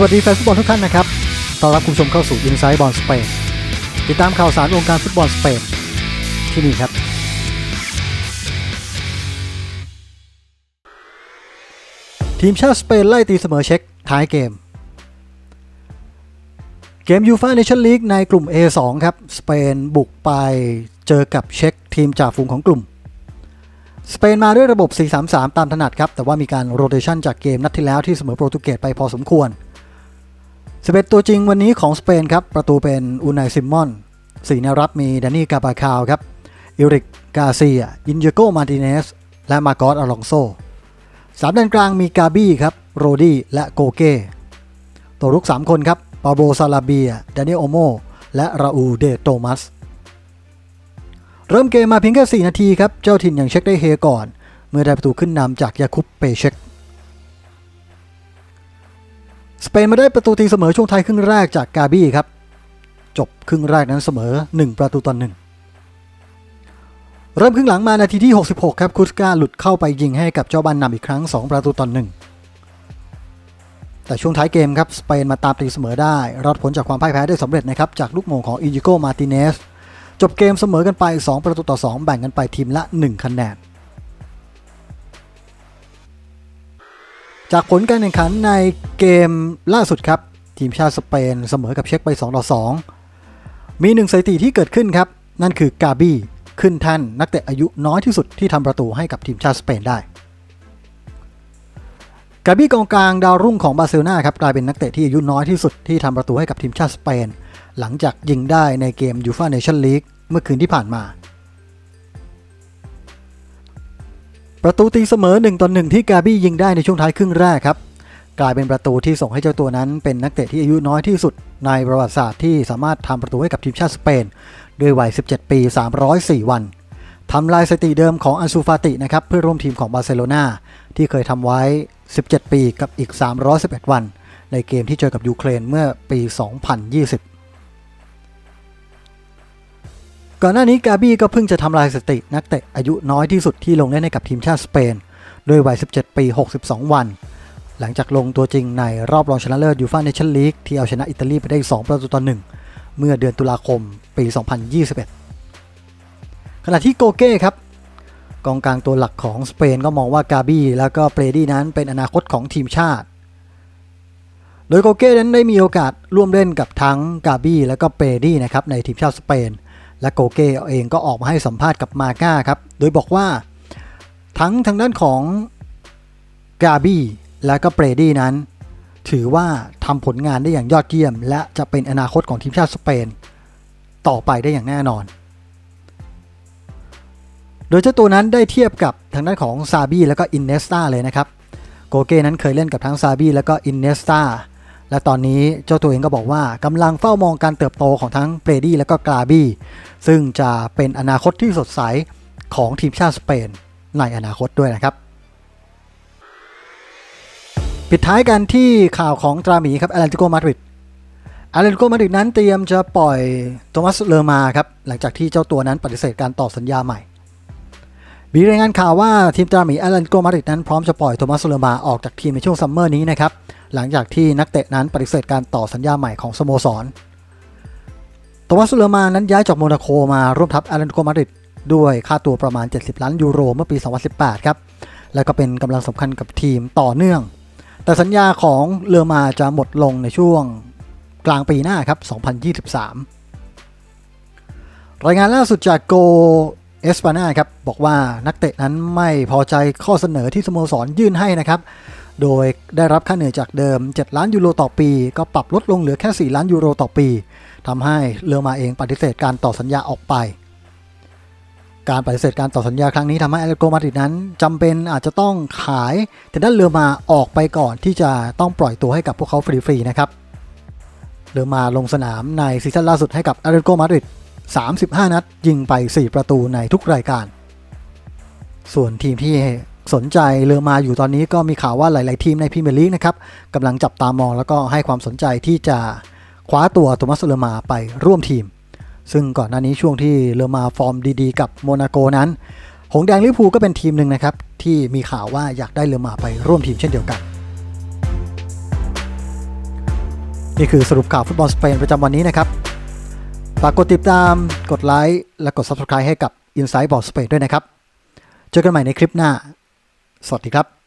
สวัสดีแฟนฟุตบอลทุกท่านนะครับ ต้อนรับคุณผู้ชมเข้าสู่ Inside Ball Spain ติดตามข่าวสารวงการฟุตบอลสเปนที่นี่ครับ ทีมชาติสเปนไล่ตีเสมอเช็กท้ายเกม เกมยูฟ a เนชั่นลีกในกลุ่ม A2 ครับ สเปนบุกไปเจอกับเช็กทีมจ่าฝูงของกลุ่ม สเปนมาด้วยระบบ 4-3-3 ตามถนัดครับ แต่ว่ามีการโรเตชันจากเกมนัดที่แล้วที่เสมอโปรตุเกสไปพอสมควร 11 ตัวจริงวันนี้ของสเปนครับ ประตูเป็นอูนายซิมมอนสีแนวรับมีดานี่กาบาคาวครับอิริกกาเซียอินเยโกมาร์ติเนส และมาโกอสอลองโซสามด้านกลางมีกาบี้ครับ โรดี้และโกเก้ตัวรุก 3 คนครับปาโบซาลาเบียดานิโอโม และราอูเดโตมัส เริ่มเกมมาเพียงแค่ 4 นาทีครับ เจ้าถิ่นยังเช็คได้เฮก่อน เมื่อได้ประตูขึ้นนำจากยาคุปเปเช็ค นมาได้ประตูตีเสมอช่วงท้ายครึ่งแรกจากกาบี้ครับ จบครึ่งแรกนั้นเสมอ 1 ประตูต่อหนึ่งเริ่มครึ่งหลังมานาทีที่ 66 ครับคุสกาหลุดเข้าไปยิงให้กับเจ้าบ้านนำอีกครั้ง 2 ประตูต่อหนึ่งแต่ช่วงท้ายเกมครับสเปนมาตามตีเสมอได้รอดพ้นจากความพ่ายแพ้ได้สำเร็จนะครับจากลูกโมงของอินจิโกมาร์ติเนสจบเกมเสมอกันไป 2 ประตูต่อ 2 แบ่งกันไปทีมละ 1 คะแนน จากผลการแข่งขันในเกมล่าสุดครับ ทีมชาติสเปนเสมอกับเช็กไป2ต่อ2มีหนึ่งสถิติที่เกิดขึ้นครับ นั่นคือกาบี้ขึ้นท่นนักเตะอายุน้อยที่สุดที่ทำประตูให้กับทีมชาติสเปนได้ กาบี้กองกลางดาวรุ่งของบาร์เซโลนาครับกลายเป็นนักเตะที่อายุน้อยที่สุดที่ทำประตูให้กับทีมชาติสเปน หลังจากยิงได้ในเกมยูฟ a เนชั่นลีกเมื่อคืนที่ผ่านมา ประตูตีเสมอ1ต่อ1ที่กาบี้ยิงได้ในช่วงท้ายครึ่งแรกครับ กลายเป็นประตูที่ส่งให้เจ้าตัวนั้นเป็นนักเตะที่อายุน้อยที่สุด ในประวัติศาสตร์ที่สามารถทำประตูให้กับทีมชาติสเปนด้วยวัย 17 ปี 304 วันทำลายสถิติเดิมของอันซูฟาตินะครับเพื่อร่วมทีมของบาร์เซโลนาที่เคยทำไว้ 17 ปีกับอีก 311 วัน ในเกมที่เจอกับยูเครนเมื่อปี 2020 ก่อนหน้านี้กาบี้ก็เพิ่งจะทำลายสถิติ นักเตะอายุน้อยที่สุดที่ลงเล่นให้กับทีมชาติสเปน ด้วยวัย 17 ปี 62 วัน หลังจากลงตัวจริงในรอบรองชนะเลิศยูฟ่าเนชั่นลีกที่เอาชนะอิตาลีไปได้ 2 ประตูต่อ 1 เมื่อเดือนตุลาคมปี 2021 ขณะที่โกเก้ครับกองกลางตัวหลักของสเปนก็มองว่ากาบี้แล้วก็เปรดี้นั้นเป็นอนาคตของทีมชาติ โดยโกเก้นั้นได้มีโอกาสร่วมเล่นกับทั้งกาบี้และก็เปรดี้นะครับในทีมชาติสเปน และโกเก้เองก็ออกมาให้สัมภาษณ์กับมาก้าครับ โดยบอกว่าทั้งทางด้านของกาบี้และก็เปรดี้นั้น ถือว่าทำผลงานได้อย่างยอดเยี่ยม และจะเป็นอนาคตของทีมชาติสเปน ต่อไปได้อย่างแน่นอน โดยเจ้าตัวนั้นได้เทียบกับทางด้านของซาบี้แล้วก็อินเนสตาเลยนะครับ โกเก้นั้นเคยเล่นกับทั้งซาบี้แล้วก็อินเนสตา และตอนนี้เจ้าตัวเองก็บอกว่ากำลังเฝ้ามองการเติบโตของทั้งเบรดี้และก็กาบี้ซึ่งจะเป็นอนาคตที่สดใสของทีมชาติสเปนในอนาคตด้วยนะครับ ปิดท้ายกันที่ข่าวของตราหมีครับแอตเลติโกมาดริดแอตเลติโกมาดริดนั้นเตรียมจะปล่อยโทมัสเลอมาครับหลังจากที่เจ้าตัวนั้นปฏิเสธการต่อสัญญาใหม่มีรายงานข่าวว่าทีมตราหมีแอตเลติโกมาดริดนั้นพร้อมจะปล่อยโทมัสเลอมาออกจากทีมในช่วงซัมเมอร์นี้นะครับ หลังจากที่นักเตะนั้นปฏิเสธการต่อสัญญาใหม่ของสโมสรโทมัสเลอมานั้นย้ายจากโมนาโกมาร่วมทัพแอตเลติโกมาดริดด้วยค่าตัวประมาณ 70 ล้านยูโรเมื่อปี 2018 ครับ และก็เป็นกำลังสำคัญกับทีมต่อเนื่อง แต่สัญญาของเลอมาจะหมดลงในช่วงกลางปีหน้าครับ 2023 รายงานล่าสุดจากโกเอสปานาครับ บอกว่านักเตะนั้นไม่พอใจข้อเสนอที่สโมสรยื่นให้นะครับ โดยได้รับค่าเหนื่อยจากเดิม 7 ล้านยูโรต่อปี ก็ปรับลดลงเหลือแค่ 4 ล้านยูโรต่อปีทำให้เลอมาเองปฏิเสธการต่อสัญญาออกไป การปฏิเสธการต่อสัญญาครั้งนี้ทำให้แอตเลติโกมาดริดนั้นจำเป็นอาจจะต้องขายแต่ด้านเลอมาออกไปก่อนที่จะต้องปล่อยตัวให้กับพวกเขาฟรีๆนะครับเลอมาลงสนามในซีซั่นล่าสุดให้กับแอตเลติโกมาดริด35 นัด ยิงไป 4 ประตูในทุกรายการ ส่วนทีมที่ สนใจเลอมาอยู่ตอนนี้ก็มีข่าวว่าหลาย ๆ ทีมในพรีเมียร์ลีกนะครับกำลังจับตามองแล้วก็ให้ความสนใจที่จะคว้าตัวโทมัสเลอมาไปร่วมทีม ซึ่งก่อนหน้านี้ช่วงที่เลอมาฟอร์มดี ๆ กับโมนาโกนั้น หงแดงลิพูก็เป็นทีมหนึ่งนะครับที่มีข่าวว่าอยากได้เลอมาไปร่วมทีมเช่นเดียวกันนี่คือสรุปข่าวฟุตบอลสเปนประจำวันนี้นะครับ ฝากกดติดตาม กดไลค์ และกด Subscribe ให้กับ Inside Ball Spain ด้วยนะครับ เจอกันใหม่ในคลิปหน้า สวัสดีครับ